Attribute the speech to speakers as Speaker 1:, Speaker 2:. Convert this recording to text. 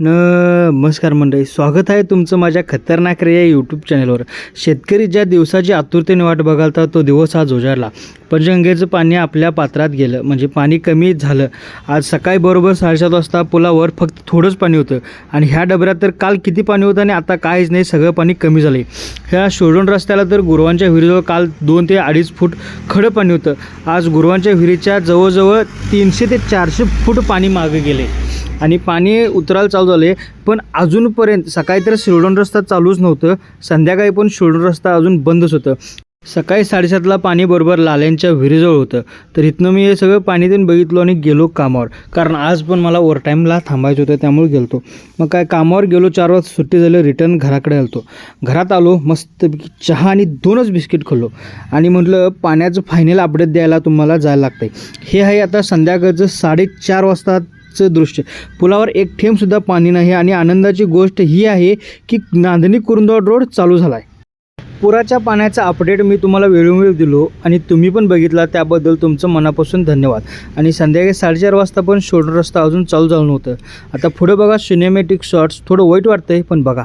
Speaker 1: नमस्कार मंडळी स्वागत आहे तुमचं माझ्या खतरनाक रे या यूट्यूब चॅनलवर शेतकरी ज्या दिवसाची आतुरतेने वाट बघालता तो दिवस आज उजाडला. पंचगंगेचं पाणी आपल्या पात्रात गेलं. म्हणजे पाणी कमी झालं. आज सकाळी बरोबर साडेसात वाजता पुलावर फक्त थोडंच पाणी होतं. आणि ह्या डबऱ्यात तर काल किती पाणी होतं आणि आता काहीच नाही सगळं पाणी कमी झालं ह्या शोडून रस्त्याला तर गुरुवांच्या विहिरीजवळ काल दोन ते अडीच फूट खडं पाणी होतं. आज गुरुवांच्या विहिरीच्या जवळजवळ तीनशे ते चारशे फूट पाणी मागे गेले आणि पाणी उतरायला चालू झाले पण अजूनपर्यंत सकाळी तर शिरडोन रस्ता चालूच नव्हतं. संध्याकाळी पण शिरडोन रस्ता अजून बंदच होतं. सकाळी साडेसातला पाणी बरोबर लाल्यांच्या विहिरीजवळ होतं. तर इथनं मी हे सगळं पाणी देऊन बघितलो आणि गेलो कामावर. कारण आज पण मला ओव्हरटाईमला थांबायचं होतं त्यामुळे गेलतो. मग काय कामावर गेलो चार वाजता सुट्टी झाली रिटर्न घराकडे आलतो. घरात आलो मस्त चहा आणि दोनच बिस्किट खाल्लो. आणि म्हटलं पाण्याचं फायनल अपडेट द्यायला तुम्हाला जायला लागतंय. हे आहे आता संध्याकाळचं साडेचार वाजता चं दृश्य. पुलावर एक थेंबसुद्धा पाणी नाही आणि आनंदाची गोष्ट ही आहे की नांदणी कुरुंदवाड रोड चालू झाला आहे पुराच्या पाण्याचा अपडेट मी तुम्हाला वेळोवेळी दिलो आणि तुम्ही पण बघितला त्याबद्दल तुमचं मनापासून धन्यवाद. आणि संध्याकाळी साडेचार वाजता पण शोडून रस्ता अजून चालू झालं नव्हतं. आता पुढे बघा सिनेमॅटिक शॉट्स थोडं वाईट वाटतंय पण बघा.